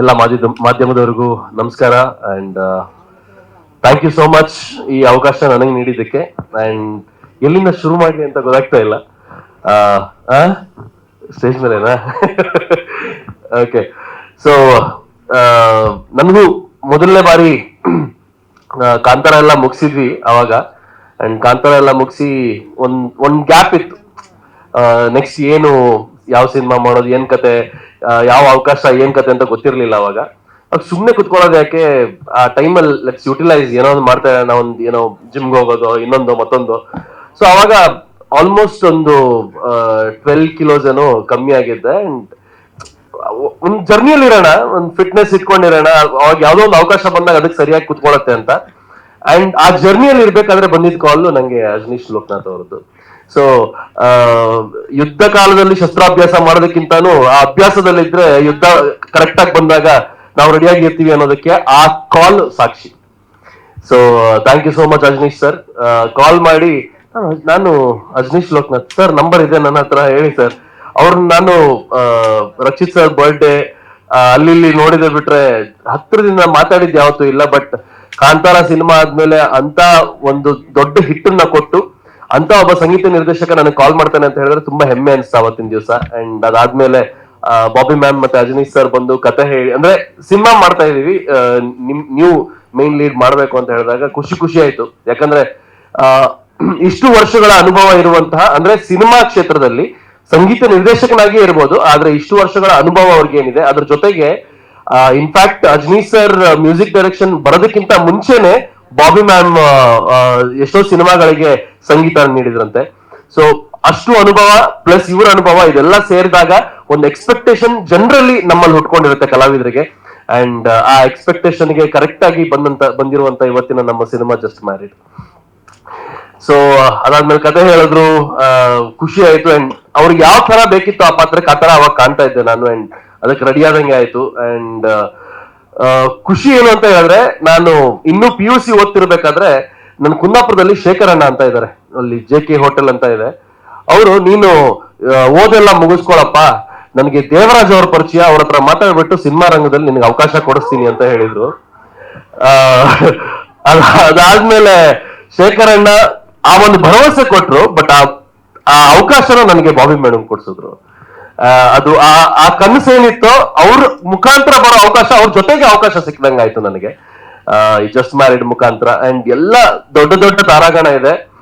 ಎಲ್ಲ ಮಾಧ್ಯಮ, ಮಾಧ್ಯಮದವರಿಗೂ ನಮಸ್ಕಾರ and thank you so much ಈ ಅವಕಾಶ ನನಗೆ ನೀಡಿದ್ದಕ್ಕೆ ಅಂಡ್ ಎಲ್ಲಿಂದ ಶುರು ಮಾಡಲಿ ಅಂತ ಗೊತ್ತಾಗ್ತಾ ಇಲ್ಲ. ಸ್ಟೇಜ್ ಮೇಲೆನಾ? ಓಕೆ ಸೊ ನನಗೂ ಮೊದಲನೇ ಬಾರಿ ಕಾಂತಾರ ಎಲ್ಲ ಮುಗಿಸಿದ್ವಿ ಅವಾಗ ಅಂಡ್ ಕಾಂತಾರ ಎಲ್ಲ ಮುಗಿಸಿ ಒಂದ್ ಒಂದ್ ಗ್ಯಾಪ್ ಇತ್ತು. ನೆಕ್ಸ್ಟ್ ಏನು, ಯಾವ ಸಿನಿಮಾ ಮಾಡೋದು, ಏನ್ ಕತೆ ಯಾವ ಅವಕಾಶ, ಏನ್ ಕತೆ ಅಂತ ಗೊತ್ತಿರ್ಲಿಲ್ಲ ಅವಾಗ. ಅವಾಗ ಸುಮ್ನೆ ಕುತ್ಕೊಳ್ಳೋದು ಯಾಕೆ, ಆ ಟೈಮಲ್ಲಿ ಲೆಟ್ಸ್ ಯುಟಿಲೈಸ್ ಏನೋ ಒಂದು ಮಾಡ್ತಾ ಒಂದು, ಏನೋ ಜಿಮ್ಗೆ ಹೋಗೋದು, ಇನ್ನೊಂದು, ಮತ್ತೊಂದು. ಸೊ ಅವಾಗ ಆಲ್ಮೋಸ್ಟ್ ಒಂದು ಟ್ವೆಲ್ ಕಿಲೋಸ್ ಏನೋ ಕಮ್ಮಿ ಆಗಿದ್ದೆ. ಅಂಡ್ ಒಂದ್ ಜರ್ನಿಯಲ್ಲಿ ಇರೋಣ, ಒಂದ್ ಫಿಟ್ನೆಸ್ ಇಟ್ಕೊಂಡಿರೋಣ, ಅವಾಗ ಯಾವ್ದೋ ಒಂದು ಅವಕಾಶ ಬಂದಾಗ ಅದಕ್ಕೆ ಸರಿಯಾಗಿ ಕುತ್ಕೊಳತ್ತೆ ಅಂತ. ಅಂಡ್ ಆ ಜರ್ನಿಯಲ್ಲಿ ಇರ್ಬೇಕಾದ್ರೆ ಬಂದಿದ್ದ ಕಾಲ್ ನಂಗೆ ಅಜನೀಶ್ ಲೋಕನಾಥ್ ಅವರದ್ದು. ಸೊ ಯುದ್ಧ ಕಾಲದಲ್ಲಿ ಶಸ್ತ್ರಾಭ್ಯಾಸ ಮಾಡೋದಕ್ಕಿಂತಾನು ಆ ಅಭ್ಯಾಸದಲ್ಲಿದ್ರೆ ಯುದ್ಧ ಕರೆಕ್ಟ್ ಆಗಿ ಬಂದಾಗ ನಾವು ರೆಡಿಯಾಗಿ ಇರ್ತೀವಿ ಅನ್ನೋದಕ್ಕೆ ಆ call Sakshi. So thank you so much Ajaneesh sir call ಮಾಡಿ, "ನಾನು- ಅಜ್ನೀಶ್ ಲೋಕನಾಥ್ ಸರ್ ನಂಬರ್ ಇದೆ ನನ್ನ ಹತ್ರ, ಹೇಳಿ ಸರ್ ಅವ್ರನ್ನ ನಾನು ರಕ್ಷಿತ್ ಸರ್ ಬರ್ಡೇ ಅಲ್ಲಿ ನೋಡಿದ್ರೆ ಬಿಟ್ರೆ ಹತ್ರದಿಂದ ಮಾತಾಡಿದ್ ಯಾವತ್ತೂ ಇಲ್ಲ ಬಟ್ ಕಾಂತಾರ ಸಿನಿಮಾ ಆದ್ಮೇಲೆ ಅಂತ ಒಂದು ದೊಡ್ಡ ಹಿಟ್ಟನ್ನ ಕೊಟ್ಟು ಅಂತ ಒಬ್ಬ ಸಂಗೀತ ನಿರ್ದೇಶಕ ನನಗೆ ಕಾಲ್ ಮಾಡ್ತಾನೆ ಅಂತ ಹೇಳಿದ್ರೆ ತುಂಬಾ ಹೆಮ್ಮೆ ಅನ್ಸ್ತಾ ಅವತ್ತಿನ ದಿವಸ. ಅಂಡ್ ಅದಾದ್ಮೇಲೆ ಬಾಬಿ ಮ್ಯಾಮ್ ಮತ್ತೆ ಅಜನೀಶ್ ಸರ್ ಬಂದು ಕತೆ ಹೇಳಿ, ಅಂದ್ರೆ ಸಿನಿಮಾ ಮಾಡ್ತಾ ಇದೀವಿ ನಿಮ್, ನೀವು ಮೇನ್ ಲೀಡ್ ಮಾಡ್ಬೇಕು ಅಂತ ಹೇಳಿದಾಗ ಖುಷಿ ಖುಷಿ ಆಯ್ತು. ಯಾಕಂದ್ರೆ ಇಷ್ಟು ವರ್ಷಗಳ ಅನುಭವ ಇರುವಂತಹ, ಅಂದ್ರೆ ಸಿನಿಮಾ ಕ್ಷೇತ್ರದಲ್ಲಿ ಸಂಗೀತ ನಿರ್ದೇಶಕನಾಗಿ ಇರ್ಬೋದು, ಆದ್ರೆ ಇಷ್ಟು ವರ್ಷಗಳ ಅನುಭವ ಅವ್ರಿಗೆ ಏನಿದೆ, ಅದ್ರ ಜೊತೆಗೆ in fact Ajaneesh sir music direction ಬರೋದಕ್ಕಿಂತ ಮುಂಚೆನೆ ಬಾಬಿ ಮ್ಯಾಮ್ ಎಷ್ಟೋ ಸಿನಿಮಾಗಳಿಗೆ ಸಂಗೀತ ನೀಡಿದ್ರಂತೆ. ಸೊ ಅಷ್ಟು ಅನುಭವ ಪ್ಲಸ್ ಇವರ ಅನುಭವ ಇದೆಲ್ಲ ಸೇರಿದಾಗ ಒಂದು ಎಕ್ಸ್ಪೆಕ್ಟೇಷನ್ ಜನರಲಿ ನಮ್ಮಲ್ಲಿ ಹುಟ್ಕೊಂಡಿರುತ್ತೆ ಕಲಾವಿದರಿಗೆ. ಅಂಡ್ ಆ ಎಕ್ಸ್ಪೆಕ್ಟೇಷನ್ಗೆ ಕರೆಕ್ಟ್ ಆಗಿ ಬಂದಂತ, ಬಂದಿರುವಂತ ಇವತ್ತಿನ ನಮ್ಮ ಸಿನಿಮಾ ಜಸ್ಟ್ ಮ್ಯಾರಿಡ್ ಸೊ ಅದಾದ್ಮೇಲೆ ಕತೆ ಹೇಳಿದ್ರು ಖುಷಿ ಆಯ್ತು ಅಂಡ್ ಅವ್ರಿಗೆ ಯಾವ ತರ ಬೇಕಿತ್ತು ಆ ಪಾತ್ರಕ್ಕೆ ಆ ತರ ಅವಾಗ ಕಾಣ್ತಾ ಇದ್ದೆ ನಾನು ಅಂಡ್ ಅದಕ್ಕೆ ರೆಡಿ ಆದಂಗೆ ಆಯ್ತು. ಅಂಡ್ ಖುಷಿ ಏನು ಅಂತ ಹೇಳಿದ್ರೆ, ನಾನು ಇನ್ನೂ ಪಿ ಯು ಸಿ ಓದ್ತಿರ್ಬೇಕಾದ್ರೆ ನನ್ನ ಕುಂದಾಪುರದಲ್ಲಿ ಶೇಖರಣ್ಣ ಅಂತ ಇದ್ದಾರೆ ಅಲ್ಲಿ ಜೆ ಕೆ ಹೋಟೆಲ್ ಅಂತ ಇದೆ. ಅವರು, ನೀನು ಓದೆಲ್ಲ ಮುಗಿಸ್ಕೊಳಪ್ಪ. ನನಗೆ ದೇವರಾಜ್ ಅವ್ರ ಪರಿಚಯ, ಅವ್ರ ಹತ್ರ ಮಾತಾಡ್ಬಿಟ್ಟು ಸಿನಿಮಾ ರಂಗದಲ್ಲಿ ನಿನಗೆ ಅವಕಾಶ ಕೊಡಿಸ್ತೀನಿ ಅಂತ ಹೇಳಿದ್ರು. ಅದಾದ್ಮೇಲೆ ಶೇಖರಣ್ಣ ಆ ಒಂದು ಭರವಸೆ ಕೊಟ್ರು, ಬಟ್ ಆ ಅವಕಾಶನ ನನಗೆ ಬಾಬಿ ಮೇಡಮ್ ಕೊಡ್ಸಿದ್ರು. ಅದು ಆ ಆ ಕನಸು ಏನಿತ್ತೋ ಅವ್ರ ಮುಖಾಂತರ ಬರೋ ಅವಕಾಶ, ಅವ್ರ ಜೊತೆಗೆ ಅವಕಾಶ ಸಿಕ್ಕದಂಗಾಯ್ತು ನನಗೆ. ಜಸ್ಟ್ ಮ್ಯಾರಿಡ್ ಮುಖಾಂತರ ಅಂಡ್ ಎಲ್ಲ ದೊಡ್ಡ ದೊಡ್ಡ ತಾರಾಗಣ ಇದೆ.